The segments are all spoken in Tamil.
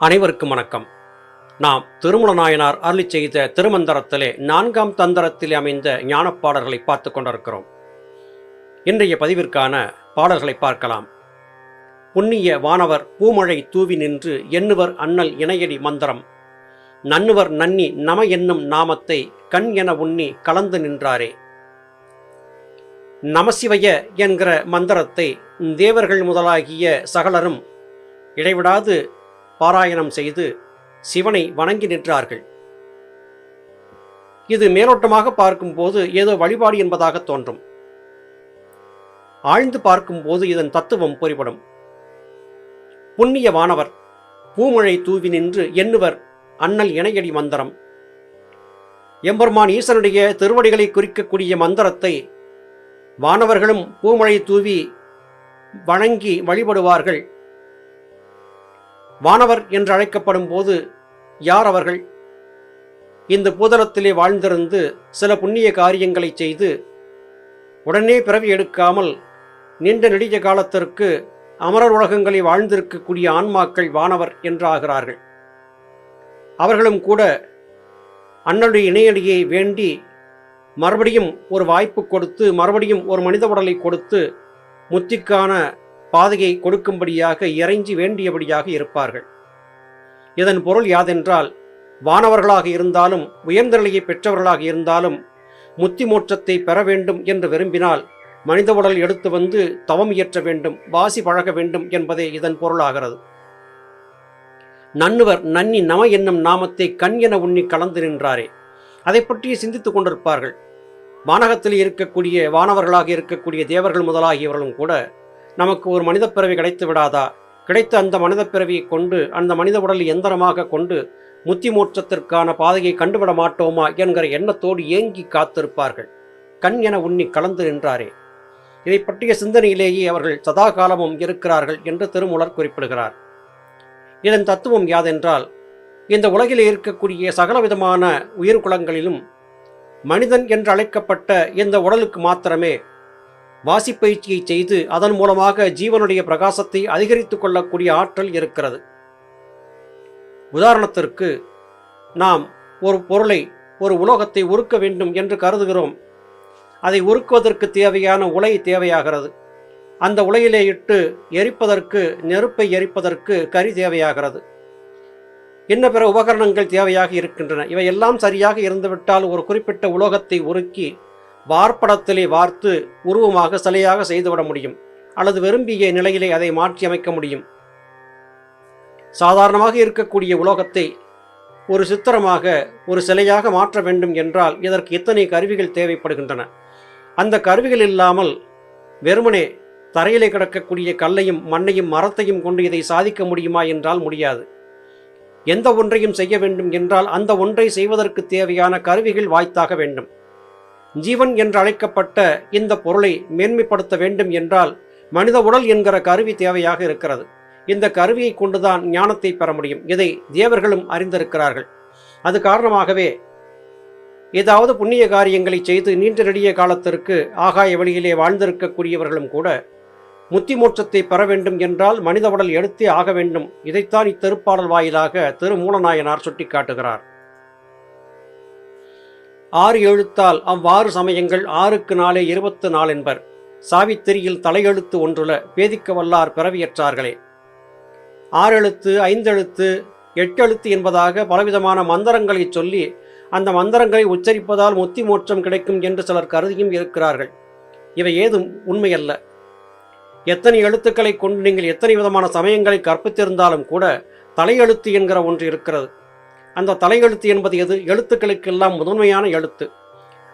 அனைவருக்கும் வணக்கம். நாம் திருமல நாயனார் அருளி செய்த திருமந்தரத்திலே நான்காம் தந்தரத்தில் அமைந்த ஞான பாடல்களை பார்த்து கொண்டிருக்கிறோம். இன்றைய பதிவிற்கான பாடல்களை பார்க்கலாம். புண்ணிய வானவர் பூமழை தூவி நின்று எண்ணுவர் அண்ணல் இணையடி மந்திரம். நன்னுவர் நன்னி நம என்னும் நாமத்தை கண் என உண்ணி கலந்து நின்றாரே. நமசிவய என்கிற மந்திரத்தை தேவர்கள் முதலாகிய சகலரும் இடைவிடாது பாராயணம் செய்து சிவனை வணங்கி நின்றார்கள். இது மேலோட்டமாக பார்க்கும்போது ஏதோ வழிபாடு என்பதாக தோன்றும். ஆழ்ந்து பார்க்கும்போது இதன் தத்துவம் புரிபடும். புண்ணிய வானவர் பூமழை தூவி நின்று எண்ணுவர் அண்ணல் இணையடி மந்திரம். எம்பெருமான் ஈசனுடைய திருவடிகளை குறிக்கக்கூடிய மந்திரத்தை வானவர்களும் பூமழை தூவி வணங்கி வழிபடுவார்கள். வானவர் என்று அழைக்கப்படும் போது யார் அவர்கள்? இந்த பூதலத்திலே வாழ்ந்திருந்து சில புண்ணிய காரியங்களை செய்து உடனே பிறவி எடுக்காமல் நீண்ட நெடிய காலத்திற்கு அமரர் உலகங்களில் வாழ்ந்திருக்கக்கூடிய ஆன்மாக்கள் வானவர் என்றாகிறார்கள். அவர்களும் கூட அண்ணனுடைய இணையடியை வேண்டி மறுபடியும் ஒரு வாய்ப்பு கொடுத்து மறுபடியும் ஒரு மனித உடலை கொடுத்து முத்திக்கான பாதையை கொடுக்கும்படியாக இறைஞ்சி வேண்டியபடியாக இருப்பார்கள். இதன் பொருள் யாதென்றால் வானவர்களாக இருந்தாலும் உயர்ந்த நிலையை பெற்றவர்களாக இருந்தாலும் முத்தி மோட்சத்தை பெற வேண்டும் என்று விரும்பினால் மனித உடல் எடுத்து வந்து தவம் இயற்ற வேண்டும் வாசி பழக வேண்டும் என்பதே இதன் பொருளாகிறது. நன்னுவர் நன்னி நம என்னும் நாமத்தை கண் என உண்ணி கலந்து நின்றாரே. அதை பற்றி சிந்தித்துக் கொண்டிருப்பார்கள். வானகத்தில் இருக்கக்கூடிய வானவர்களாக இருக்கக்கூடிய தேவர்கள் முதலாகியவர்களும் கூட நமக்கு ஒரு மனித பிறவி கிடைத்து விடாதா? கிடைத்த அந்த மனித பிறவியை கொண்டு அந்த மனித உடலை எந்திரமாக கொண்டு முத்தி மோட்சத்திற்கான பாதையை கண்டுவிட மாட்டோமா என்கிற எண்ணத்தோடு ஏங்கி காத்திருப்பார்கள். கண் என உண்ணி கலந்து நின்றாரே. இதை பற்றிய சிந்தனையிலேயே அவர்கள் சதா காலமும் இருக்கிறார்கள் என்று திருமூலர் குறிப்பிடுகிறார். இதன் தத்துவம் யாதென்றால் இந்த உலகில் இருக்கக்கூடிய சகலவிதமான உயிர்குலங்களிலும் மனிதன் என்று அழைக்கப்பட்ட இந்த உடலுக்கு மாத்திரமே வாசிப்பயிற்சியை செய்து அதன் மூலமாக ஜீவனுடைய பிரகாசத்தை அதிகரித்துக் கொள்ளக்கூடிய ஆற்றல் இருக்கிறது. உதாரணத்திற்கு நாம் ஒரு பொருளை ஒரு உலோகத்தை உருக்க வேண்டும் என்று கருதுகிறோம். அதை உருக்குவதற்கு தேவையான உலை தேவையாகிறது. அந்த உலையிலே இட்டு எரிப்பதற்கு நெருப்பை எரிப்பதற்கு கரி தேவையாகிறது. இன்ன பிற உபகரணங்கள் தேவையாக இருக்கின்றன. இவையெல்லாம் சரியாக இருந்துவிட்டால் ஒரு குறிப்பிட்ட உலோகத்தை உருக்கி வார்ப்படத்திலே வார்த்து உருவமாக சிலையாக செய்துவிட முடியும் அல்லது விரும்பிய நிலையிலே அதை மாற்றி அமைக்க முடியும். சாதாரணமாக இருக்கக்கூடிய உலோகத்தை ஒரு சித்திரமாக ஒரு சிலையாக மாற்ற வேண்டும் என்றால் இதற்கு இத்தனை கருவிகள் தேவைப்படுகின்றன. அந்த கருவிகள் இல்லாமல் வெறுமனே தரையிலே கிடக்கக்கூடிய கல்லையும் மண்ணையும் மரத்தையும் கொண்டு இதை சாதிக்க முடியுமா என்றால் முடியாது. எந்த ஒன்றையும் செய்ய வேண்டும் என்றால் அந்த ஒன்றை செய்வதற்கு தேவையான கருவிகள் வாய்த்தாக வேண்டும். ஜீவன் என்று அழைக்கப்பட்ட இந்த பொருளை மேன்மைப்படுத்த வேண்டும் என்றால் மனித உடல் என்கிற கருவி தேவையாக இருக்கிறது. இந்த கருவியை கொண்டுதான் ஞானத்தை பெற முடியும். இதை தேவர்களும் அறிந்திருக்கிறார்கள். அது காரணமாகவே ஏதாவது புண்ணிய காரியங்களை செய்து நீண்ட நெடிய காலத்திற்கு ஆகாய வழியிலே வாழ்ந்திருக்கக்கூடியவர்களும் கூட முத்தி மோட்சத்தை பெற வேண்டும் என்றால் மனித உடல் எடுத்தே ஆக வேண்டும். இதைத்தான் இத்திருப்பாடல் வாயிலாக திருமூலநாயனார் சுட்டிக்காட்டுகிறார். ஆறு எழுத்தால் அவ்வாறு சமயங்கள் ஆறுக்கு நாளே இருபத்து நாள் என்பர். சாவித்திரியில் தலையெழுத்து ஒன்றுல பேதிக்க வல்லார் பிறவியற்றார்களே. ஆறெழுத்து ஐந்தெழுத்து எட்டெழுத்து என்பதாக பலவிதமான மந்திரங்களை சொல்லி அந்த மந்திரங்களை உச்சரிப்பதால் முத்தி மோட்சம் கிடைக்கும் என்று சிலர் கருதியும் இருக்கிறார்கள். இவை ஏதும் உண்மையல்ல. எத்தனை எழுத்துக்களை கொண்டு நீங்கள் எத்தனை விதமான சமயங்களை கற்பித்திருந்தாலும் கூட தலையெழுத்து என்கிற ஒன்று இருக்கிறது. அந்த தலையெழுத்து என்பது எது? எழுத்துக்களுக்கெல்லாம் முதன்மையான எழுத்து.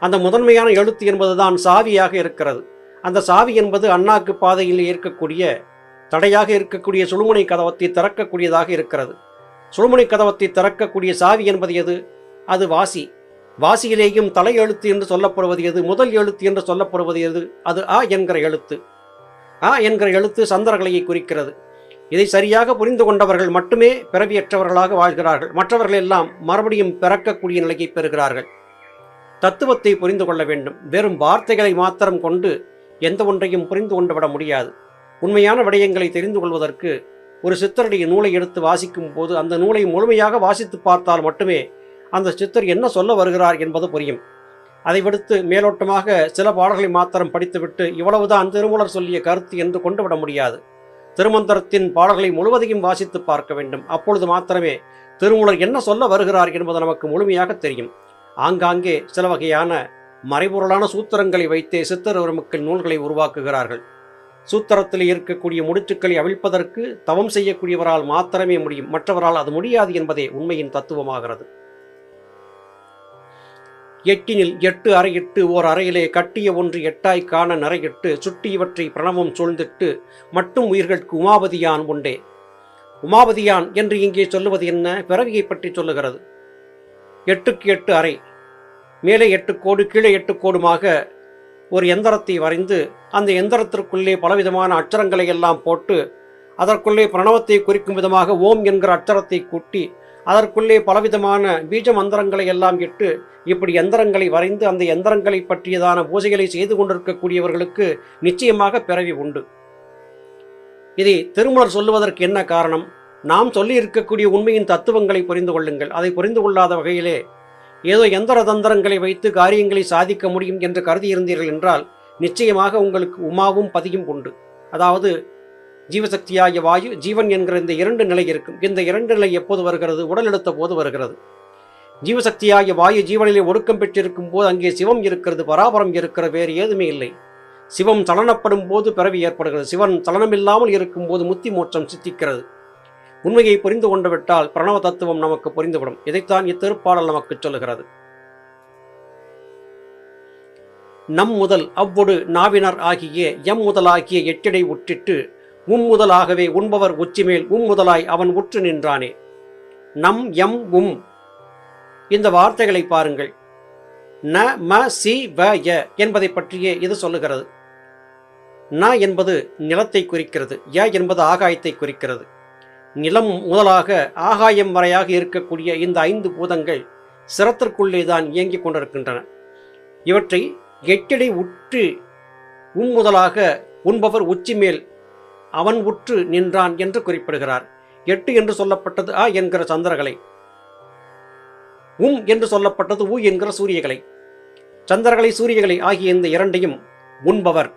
அந்த முதன்மையான எழுத்து என்பதுதான் சாவியாக இருக்கிறது. அந்த சாவி என்பது அண்ணாக்கு பாதையில் இருக்கக்கூடிய தடையாக இருக்கக்கூடிய சுழுமுனை கதவத்தை திறக்கக்கூடியதாக இருக்கிறது. சுழுமுனை கதவத்தை திறக்கக்கூடிய சாவி என்பது எது? அது வாசி. வாசியிலேயும் தலை எழுத்து என்று சொல்லப்படுவது எது? முதல் எழுத்து என்று சொல்லப்படுவது எது? அது ஆ என்கிற எழுத்து. ஆ என்கிற எழுத்து சந்திரகலையை குறிக்கிறது. இதை சரியாக புரிந்து கொண்டவர்கள் மட்டுமே பிறவியற்றவர்களாக வாழ்கிறார்கள். மற்றவர்கள் எல்லாம் மறுபடியும் பிறக்கக்கூடிய நிலையை பெறுகிறார்கள். தத்துவத்தை புரிந்து கொள்ள வேண்டும். வெறும் வார்த்தைகளை மாத்திரம் கொண்டு எந்த ஒன்றையும் புரிந்து கொண்டு விட முடியாது. உண்மையான விடயங்களை தெரிந்து கொள்வதற்கு ஒரு சித்தருடைய நூலை எடுத்து வாசிக்கும் போது அந்த நூலை முழுமையாக வாசித்து பார்த்தால் மட்டுமே அந்த சித்தர் என்ன சொல்ல வருகிறார் என்பது புரியும். அதை விடுத்து மேலோட்டமாக சில பாடல்களை மாத்திரம் படித்துவிட்டு இவ்வளவுதான் திருமூலர் சொல்லிய கருத்து என்று கொண்டு விட முடியாது. திருமந்திரத்தின் பாடல்களை முழுவதையும் வாசித்து பார்க்க வேண்டும். அப்பொழுது மாத்திரமே திருமூலர் என்ன சொல்ல வருகிறார் என்பது நமக்கு முழுமையாக தெரியும். ஆங்காங்கே சில வகையான மறைபொருளான சூத்திரங்களை வைத்தே சித்தர் மக்கள் நூல்களை உருவாக்குகிறார்கள். சூத்திரத்தில் இருக்கக்கூடிய முடிச்சுக்களை அவிழ்ப்பதற்கு தவம் செய்யக்கூடியவரால் மாத்திரமே முடியும். மற்றவரால் அது முடியாது என்பதே உண்மையின் தத்துவமாகிறது. எட்டினில் எட்டு அறையிட்டு ஓர் அறையிலே கட்டிய ஒன்று எட்டாய் காண நிறையிட்டு சுட்டி இவற்றை பிரணவம் சூழ்ந்திட்டு மட்டும் உயிர்களுக்கு உமாபதியான் உண்டே. உமாபதியான் என்று இங்கே சொல்லுவது என்ன? பிறவியை பற்றி சொல்லுகிறது. எட்டுக்கு எட்டு அறை. மேலே எட்டு கோடு கீழே எட்டு கோடுமாக ஒரு எந்திரத்தை வரைந்து அந்த எந்திரத்திற்குள்ளே பலவிதமான அச்சரங்களை எல்லாம் போட்டு அதற்குள்ளே பிரணவத்தை குறிக்கும் விதமாக ஓம் என்கிற அச்சரத்தை கூட்டி அதற்குள்ளே பலவிதமான பீஜ மந்திரங்களை எல்லாம் இட்டு இப்படி எந்திரங்களை வரைந்து அந்த எந்திரங்களை பற்றியதான பூஜைகளை செய்து கொண்டிருக்கக்கூடியவர்களுக்கு நிச்சயமாக பிறவி உண்டு. இதை திருமலர் சொல்லுவதற்கு என்ன காரணம்? நாம் சொல்லி இருக்கக்கூடிய உண்மையின் தத்துவங்களை புரிந்து கொள்ளுங்கள். அதை புரிந்து கொள்ளாத வகையிலே ஏதோ எந்திர தந்திரங்களை வைத்து காரியங்களை சாதிக்க முடியும் என்று கருதியிருந்தீர்கள் என்றால் நிச்சயமாக உங்களுக்கு உமாவும் பதியும் உண்டு. அதாவது ஜீவசக்தியாகிய வாயு ஜீவன் என்கிற இந்த இரண்டு நிலை இருக்கும். இந்த இரண்டு நிலை எப்போது வருகிறது? உடல் எடுத்த போது வருகிறது. ஜீவசக்தியாகிய வாயு ஜீவனிலே ஒடுக்கம் பெற்றிருக்கும் போது அங்கே சிவம் இருக்கிறது பராபரம் இருக்கிற வேறு ஏதுமே இல்லை. சிவம் சலனப்படும் போது பிறவி ஏற்படுகிறது. சிவன் சலனமில்லாமல் இருக்கும் போது முத்தி மோட்சம் சித்திக்கிறது. உண்மையை புரிந்து கொண்டு விட்டால் பிரணவ தத்துவம் நமக்கு புரிந்துவிடும். இதைத்தான் இத்திருப்பாடல் நமக்கு சொல்லுகிறது. நம் முதல் அவ்வொடு நாவினர் ஆகிய எம் முதலாகிய எட்டிடை உற்றிட்டு உம் முதலாகவே உண்பவர் உச்சிமேல் உம் முதலாய் அவன் உற்று நின்றானே. நம் எம் உம். இந்த வார்த்தைகளை பாருங்கள். ந ம சி வ ய என்பதை பற்றியே இது சொல்லுகிறது. ந என்பது நிலத்தை குறிக்கிறது. ய என்பது ஆகாயத்தை குறிக்கிறது. நிலம் முதலாக ஆகாயம் வரையாக இருக்கக்கூடிய இந்த ஐந்து பூதங்கள் சிரத்திற்குள்ளே தான் இயங்கிக் கொண்டிருக்கின்றன. இவற்றை எட்டிடை உற்று உம் முதலாக உண்பவர் உச்சி மேல் அவன் உற்று நின்றான் என்று குறிப்பிடுகிறார். எட்டு என்று சொல்லப்பட்டது ஆ என்கிற சந்திரகலை. உம் என்று சொல்லப்பட்டது உ என்கிற சூரியகளை சந்திரகளை சூரியகளை ஆகிய இந்த இரண்டையும் உண்பவர்.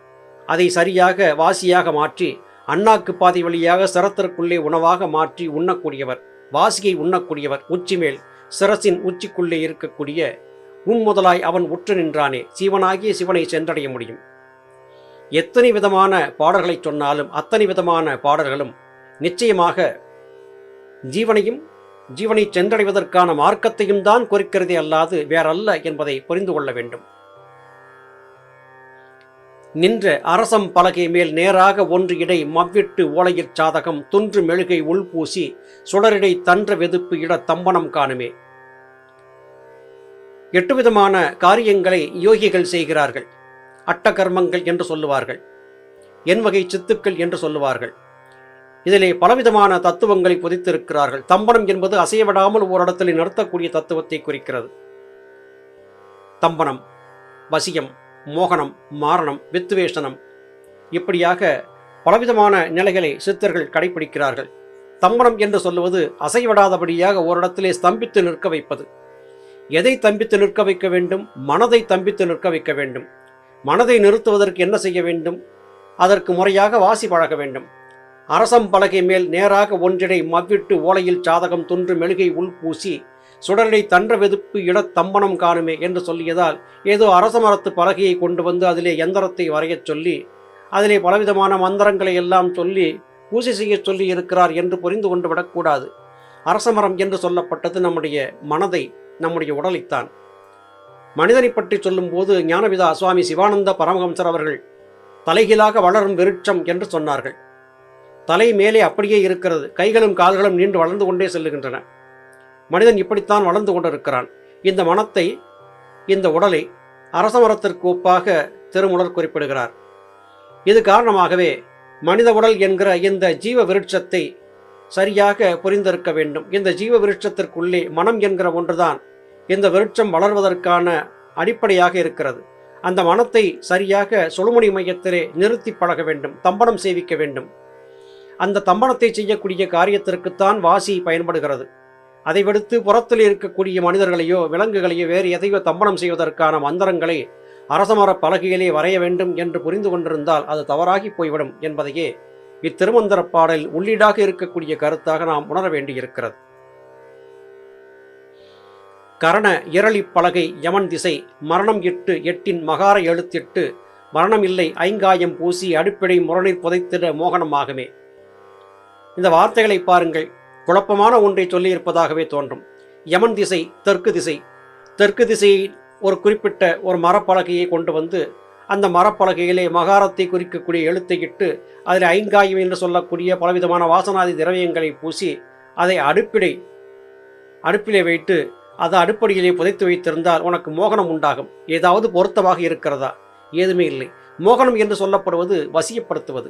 அதை சரியாக வாசியாக மாற்றி அண்ணாக்கு பாதை வழியாக சிரத்திற்குள்ளே உணவாக மாற்றி உண்ணக்கூடியவர். வாசியை உண்ணக்கூடியவர் உச்சிமேல் சிரசின் உச்சிக்குள்ளே இருக்கக்கூடிய உம் முதலாய் அவன் உற்று நின்றானே. சிவனாகிய சிவனை சென்றடைய முடியும். எத்தனை விதமான பாடல்களை சொன்னாலும் அத்தனை விதமான பாடல்களும் நிச்சயமாக ஜீவனையும் ஜீவனை சென்றடைவதற்கான மார்க்கத்தையும் தான் குறிக்கிறதே அல்லாது வேறல்ல என்பதை புரிந்து கொள்ள வேண்டும். நின்ற அரசம் பலகை மேல் நேராக ஒன்று இடை மவ்விட்டு ஓலையிற் சாதகம் துன்று மெழுகை உள்பூசி சுடரிடை தன்ற வெதுப்பு இட தம்பனம் காணுமே. எட்டு விதமான காரியங்களை யோகிகள் செய்கிறார்கள். அட்டகர்மங்கள் என்று சொல்லுவார்கள். என் வகை சித்துக்கள் என்று சொல்லுவார்கள். இதிலே பலவிதமான தத்துவங்களை புதித்திருக்கிறார்கள். தம்பனம் என்பது அசையவிடாமல் ஓரிடத்தில் நிறுத்தக்கூடிய தத்துவத்தை குறிக்கிறது. தம்பனம் வசியம் மோகனம் மாரணம் வித்துவேஷனம் இப்படியாக பலவிதமான நிலைகளை சித்தர்கள் கடைபிடிக்கிறார்கள். தம்பனம் என்று சொல்லுவது அசைவிடாதபடியாக ஓரிடத்திலே ஸ்தம்பித்து நிற்க வைப்பது. எதை தம்பித்து நிற்க வைக்க வேண்டும்? மனதை தம்பித்து நிற்க வைக்க வேண்டும். மனதை நிறுத்துவதற்கு என்ன செய்ய வேண்டும்? அதற்கு முறையாக வாசி பழக வேண்டும். அரசம் பலகை மேல் நேராக ஒன்றிடை மவ்விட்டு ஓலையில் சாதகம் துன்று மெழுகை உள்பூசி சுடலை தன்ற வெதுப்பு இடத் தம்பனம் காணுமே என்று சொல்லியதால் ஏதோ அரச மரத்து பலகையை கொண்டு வந்து அதிலே எந்திரத்தை வரையச் சொல்லி அதிலே பலவிதமான மந்திரங்களை எல்லாம் சொல்லி பூஜை செய்யச் சொல்லி இருக்கிறார் என்று புரிந்து கொண்டு விடக்கூடாது. அரசமரம் என்று சொல்லப்பட்டது நம்முடைய மனதை நம்முடைய உடலைத்தான். மனிதனை பற்றி சொல்லும்போது ஞானபிதா சுவாமி சிவானந்த பரமஹம்சர் அவர்கள் தலைகீழாக வளரும் விருட்சம் என்று சொன்னார்கள். தலை மேலே அப்படியே இருக்கிறது. கைகளும் கால்களும் நீண்டு வளர்ந்து கொண்டே செல்லுகின்றன. மனிதன் இப்படித்தான் வளர்ந்து கொண்டிருக்கிறான். இந்த மனத்தை இந்த உடலை அரச மரத்திற்கு ஒப்பாக திருமுலர் குறிப்பிடுகிறார். இது காரணமாகவே மனித உடல் என்கிற இந்த ஜீவ விருட்சத்தை சரியாக புரிந்திருக்க வேண்டும். இந்த ஜீவ விருட்சத்திற்குள்ளே மனம் என்கிற ஒன்றுதான் இந்த விருட்சம் வளர்வதற்கான அடிப்படையாக இருக்கிறது. அந்த மனத்தை சரியாக சொலுமணி மையத்திலே நிறுத்தி பழக வேண்டும் தம்பனம் சேவிக்க வேண்டும். அந்த தம்பனத்தை செய்யக்கூடிய காரியத்திற்குத்தான் வாசி பயன்படுகிறது. அதை விடுத்து புறத்தில் இருக்கக்கூடிய மனிதர்களையோ விலங்குகளையோ வேறு எதையோ தம்பனம் செய்வதற்கான மந்திரங்களை அரசமர பலகையிலே வரைய வேண்டும் என்று புரிந்து கொண்டிருந்தால் அது தவறாகி போய்விடும் என்பதையே இத்திருமந்திர பாடல் உள்ளீடாக இருக்கக்கூடிய கருத்தாக நாம் உணர வேண்டியிருக்கிறது. கரண இரளி பலகை யமன் திசை மரணம் இட்டு எட்டின் மகார எழுத்திட்டு மரணம் இல்லை ஐங்காயம் பூசி அடுப்பிடை முரணில் புதைத்திட மோகனமாகவே இந்த வார்த்தைகளை பாருங்கள். குழப்பமான ஒன்றை சொல்லியிருப்பதாகவே தோன்றும். யமன் திசை தெற்கு திசை. தெற்கு திசையை ஒரு குறிப்பிட்ட ஒரு மரப்பலகையை கொண்டு வந்து அந்த மரப்பலகையிலே மகாரத்தை குறிக்கக்கூடிய எழுத்தை இட்டு அதில் ஐங்காயம் என்று சொல்லக்கூடிய பலவிதமான வாசனாதி திரவியங்களை பூசி அதை அடுப்பிடை அடுப்பிலே வைத்து அதை அடுப்படியிலே புதைத்து வைத்திருந்தால் உனக்கு மோகனம் உண்டாகும். ஏதாவது பொருத்தமாக இருக்கிறதா? ஏதுமே இல்லை. மோகனம் என்று சொல்லப்படுவது வசியப்படுத்துவது.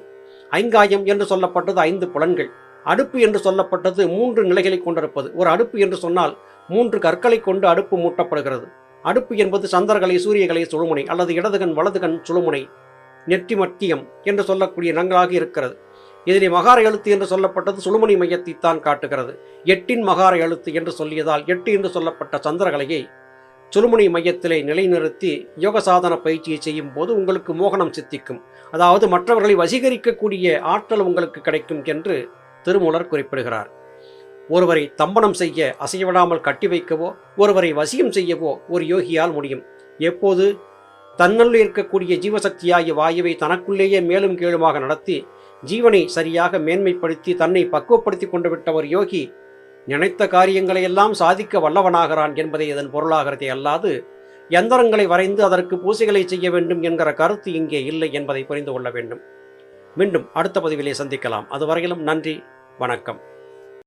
ஐங்காயம் என்று சொல்லப்பட்டது ஐந்து புலன்கள். அடுப்பு என்று சொல்லப்பட்டது மூன்று நிலைகளை கொண்டிருப்பது. ஒரு அடுப்பு என்று சொன்னால் மூன்று கற்களை கொண்டு அடுப்பு மூட்டப்படுகிறது. அடுப்பு என்பது சந்திரகலை சூரியகலை சுழுமுனை அல்லது இடதுகன் வலதுகன் சுழுமுனை நெற்றி மத்தியம் என்று சொல்லக்கூடிய நங்களாக இருக்கிறது. இதனை மகார எழுத்து என்று சொல்லப்பட்டது சுழுமணி மையத்தை தான் காட்டுகிறது. எட்டின் மகார எழுத்து என்று சொல்லியதால் எட்டு என்று சொல்லப்பட்ட சந்திரகலையை சுழுமுனை மையத்திலே நிலைநிறுத்தி யோக சாதன பயிற்சியை செய்யும் போது உங்களுக்கு மோகனம் சித்திக்கும். அதாவது மற்றவர்களை வசீகரிக்கக்கூடிய ஆற்றல் உங்களுக்கு கிடைக்கும் என்று திருமூலர் குறிப்பிடுகிறார். ஒருவரை தம்பனம் செய்ய அசையவிடாமல் கட்டி வைக்கவோ ஒருவரை வசியம் செய்யவோ ஒரு யோகியால் முடியும். எப்போது தன்னுள் இருக்கக்கூடிய ஜீவசக்தியாகிய வாயுவை தனக்குள்ளேயே மேலும் கீழுமாக நடத்தி ஜீவனை சரியாக மேன்மைப்படுத்தி தன்னை பக்குவப்படுத்தி கொண்டு விட்ட ஒரு யோகி நினைத்த காரியங்களை எல்லாம் சாதிக்க வல்லவனாகிறான் என்பதை இதன் பொருளாகிறதே அல்லாது யந்திரங்களை வரைந்து அதற்கு பூசைகளை செய்ய வேண்டும் என்கிற கருத்து இங்கே இல்லை என்பதை புரிந்து கொள்ள வேண்டும். மீண்டும் அடுத்த பதிவிலே சந்திக்கலாம். அதுவரையிலும் நன்றி வணக்கம்.